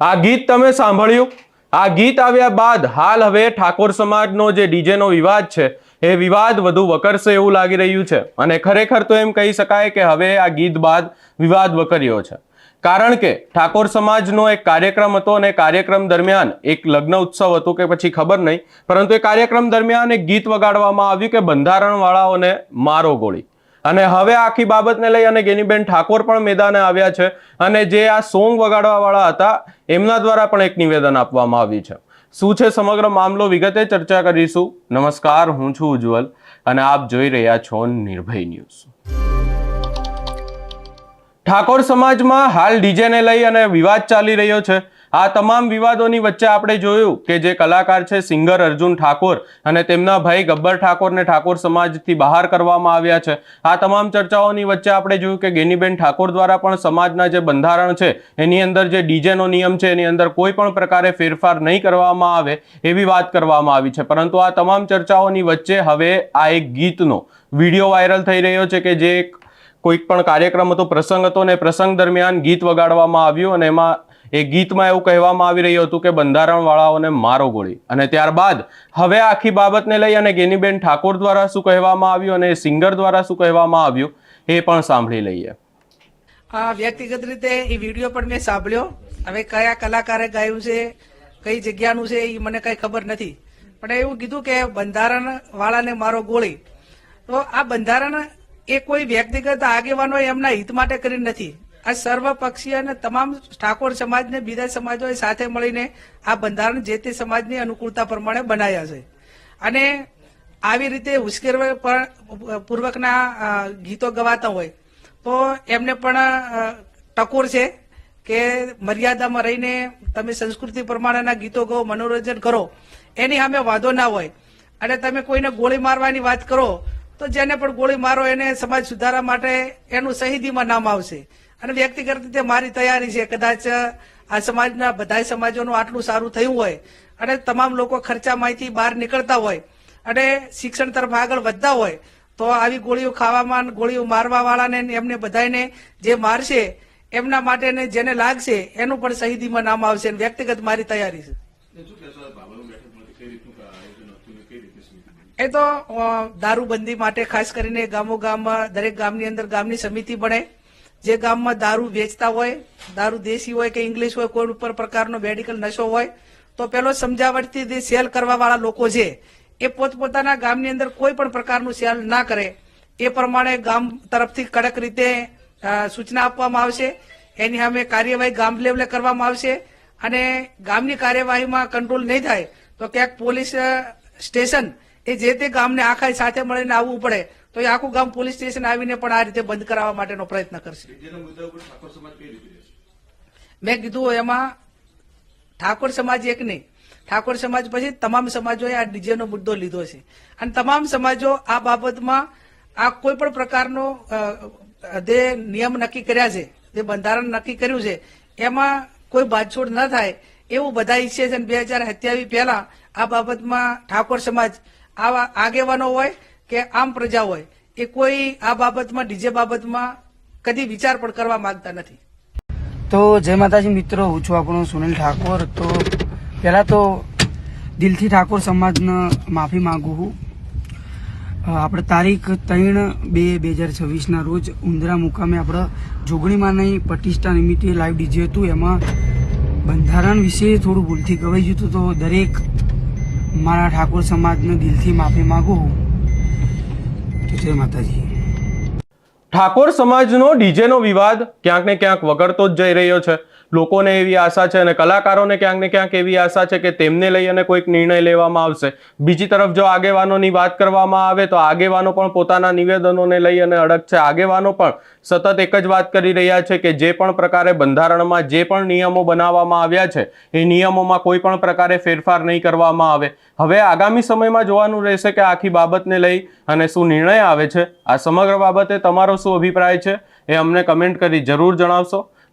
આ ગીત તમે સાંભળ્યું? આ ગીત આવ્યા બાદ હાલ હવે ઠાકોર સમાજનો જે ડીજેનો વિવાદ છે, એ વિવાદ વધુ વકરશે એવું લાગી રહ્યું છે. અને ખરેખર તો એમ કહી શકાય કે હવે આ ગીત બાદ વિવાદ વકર્યો છે. કારણ કે ઠાકોર સમાજનો એક કાર્યક્રમ હતો અને કાર્યક્રમ દરમિયાન એક લગ્ન ઉત્સવ હતો કે પછી ખબર નહીં, પરંતુ એ કાર્યક્રમ દરમિયાન એક ગીત વગાડવામાં આવ્યું કે બંધારણવાળાઓને મારો ગોળી. અને હવે આખી બાબતને લઈ અને ગેનીબેન ઠાકોર પણ મેદાને આવ્યા છે અને જે આ સોંગ વગાડવાવાળા હતા, એમના દ્વારા પણ એક નિવેદન આપવામાં આવ્યું છે. શું છે સમગ્ર મામલો? વિગતે ચર્ચા કરીશું. નમસ્કાર, હું છું ઉજ્જવલ અને આપ જોઈ રહ્યા છો નિર્ભય ન્યૂઝ. ઠાકોર સમાજમાં હાલ ડીજેને લઈ અને વિવાદ ચાલી રહ્યો છે. આ તમામ વિવાદોની વચ્ચે આપણે જોયું કે જે કલાકાર છે સિંગર અર્જુન ઠાકોર અને તેમના ભાઈ ગબ્બર ઠાકોરને ઠાકોર સમાજથી બહાર કરવામાં આવ્યા છે. આ તમામ ચર્ચાઓની વચ્ચે આપણે જોયું કે ગેનીબેન ઠાકોર દ્વારા પણ સમાજના જે બંધારણ છે, એની અંદર જે ડીજેનો નિયમ છે, એની અંદર કોઈ પણ પ્રકારે ફેરફાર નહીં કરવામાં આવે એવી વાત કરવામાં આવી છે. પરંતુ આ તમામ ચર્ચાઓની વચ્ચે હવે આ એક ગીતનો વીડિયો વાયરલ થઈ રહ્યો છે કે જે કોઈક પણ કાર્યક્રમ હતો, પ્રસંગ હતો ને પ્રસંગ દરમિયાન ગીત વગાડવામાં આવ્યું અને એમાં એ ગીતમાં એવું કહેવામાં આવી રહ્યું હતું કે બંધારણવાળાઓને મારો ગોળી. અને ત્યારબાદ હવે આખી બાબતને લઈ અને ગેનીબેન ઠાકોર દ્વારા શું કહેવામાં આવ્યું અને સિંગર દ્વારા શું કહેવામાં આવ્યું, એ પણ સાંભળી લઈએ. હા વ્યક્તિગત રીતે એ વીડિયો પણ મેં સાંભળ્યો. હવે કયા કલાકારે ગાયું છે, કઈ જગ્યાનું છે એ મને કઈ ખબર નથી. પણ એવું કીધું કે બંધારણ વાળાને મારો ગોળી. તો આ બંધારણ એ કોઈ વ્યક્તિગત આગેવાનો એમના હિત માટે કરી નથી. આ સર્વપક્ષીય અને તમામ ઠાકોર સમાજને, બીજા સમાજોએ સાથે મળીને આ બંધારણ જે તે સમાજની અનુકૂળતા પ્રમાણે બનાવ્યા છે. અને આવી રીતે ઉશ્કેરવા પૂર્વકના ગીતો ગવાતા હોય, તો એમને પણ ટકોર છે કે મર્યાદામાં રહીને તમે સંસ્કૃતિ પ્રમાણેના ગીતો ગાઓ મનોરંજન કરો, એની સામે વાંધો ના હોય. અને તમે કોઈને ગોળી મારવાની વાત કરો, તો જેને પણ ગોળી મારો એને સમાજ સુધારા માટે એનું શહીદીમાં નામ આવશે. અને વ્યક્તિગત રીતે મારી તૈયારી છે. કદાચ આ સમાજના બધા સમાજોનું આટલું સારું થયું હોય અને તમામ લોકો ખર્ચા માહિતી બહાર નીકળતા હોય અને શિક્ષણ તરફ આગળ વધતા હોય તો આવી ગોળીઓ ખાવામાં ગોળીઓ મારવા વાળાને એમને બધાને જે મારશે એમના માટે જેને લાગશે એનું પણ શહીદીમાં નામ આવશે વ્યક્તિગત મારી તૈયારી છે. એ તો દારૂબંધી માટે ખાસ કરીને ગામો ગામમાં દરેક ગામની અંદર ગામની સમિતિ બને. જે ગામમાં દારૂ વેચતા હોય, દારૂ દેશી હોય કે ઇંગ્લિશ હોય, કોઈ ઉપર પ્રકારનો મેડિકલ નશો હોય, તો પેલો સમજાવટથી જે સેલ કરવા વાળા લોકો છે, એ પોતપોતાના ગામની અંદર કોઈ પણ પ્રકારનું સેલ ના કરે. એ પ્રમાણે ગામ તરફથી કડક રીતે સૂચના આપવામાં આવશે. એની સામે કાર્યવાહી ગામ લેવલે કરવામાં આવશે. અને ગામની કાર્યવાહીમાં કંટ્રોલ નહીં થાય, તો ક્યાંક પોલીસ સ્ટેશન એ જે તે ગામને આખા સાથે મળીને આવવું પડે. તો એ આખું ગામ પોલીસ સ્ટેશન આવીને પણ આ રીતે બંધ કરાવવા માટેનો પ્રયત્ન કરશે. મેં કીધું એમાં ઠાકોર સમાજ એક નહીં. ઠાકોર સમાજ પછી તમામ સમાજોએ આ ડીજેનો મુદ્દો લીધો છે. અને તમામ સમાજો આ બાબતમાં આ કોઈ પણ પ્રકારનો જે નિયમ નક્કી કર્યા છે જે બંધારણ નક્કી કર્યું છે એમાં કોઈ બાંધછોડ ન થાય એવું બધા ઈચ્છે છે બે હજાર સત્યાવીસ પહેલા આ બાબતમાં ઠાકોર સમાજ આવા આગેવાનો હોય કે આમ પ્રજા હોય, એ કોઈ આ બાબતમાં, ડીજે બાબતમાં કદી વિચાર પણ કરવા માંગતા નથી. તો જય માતાજી મિત્રો, હું છું આપણો સુનિલ ઠાકોર. તો પહેલાં તો દિલથી ઠાકોર સમાજને માફી માંગુ છું. આપણે તારીખ ત્રણ બે બે હજાર છવ્વીસના રોજ ઉંદરા મુકામે આપણે જોગણીમાંની પ્રતિષ્ઠા નિમિત્તે લાઈવ ડીજે હતું. એમાં બંધારણ વિશે થોડું ભૂલથી ગવાઈ હતું. તો દરેક મારા ઠાકોર સમાજને દિલથી માફી માગું જય માતાજી. ઠાકોર સમાજનો ડીજેનો વિવાદ ક્યાંક ને ક્યાંક વગરતો જ જઈ રહ્યો છે. લોકોને એવી આશા છે અને કલાકારોને ક્યાંક ને ક્યાંક એવી આશા છે કે તેમને લઈ અને કોઈક નિર્ણય લેવામાં આવશે. બીજી તરફ જો આગેવાનોની વાત કરવામાં આવે તો આગેવાનો પણ પોતાના નિવેદનોને લઈ અને અડગ છે. આગેવાનો પણ સતત એક જ વાત કરી રહ્યા છે કે જે પણ પ્રકારે બંધારણમાં જે પણ નિયમો બનાવવામાં આવ્યા છે, એ નિયમોમાં કોઈ પણ પ્રકારે ફેરફાર નહીં કરવામાં આવે. હવે આગામી સમયમાં જોવાનું રહેશે કે આખી બાબતને લઈ અને શું નિર્ણય આવે છે. આ સમગ્ર બાબતે તમારો શું અભિપ્રાય છે એ અમને કમેન્ટ કરી જરૂર જણાવશો.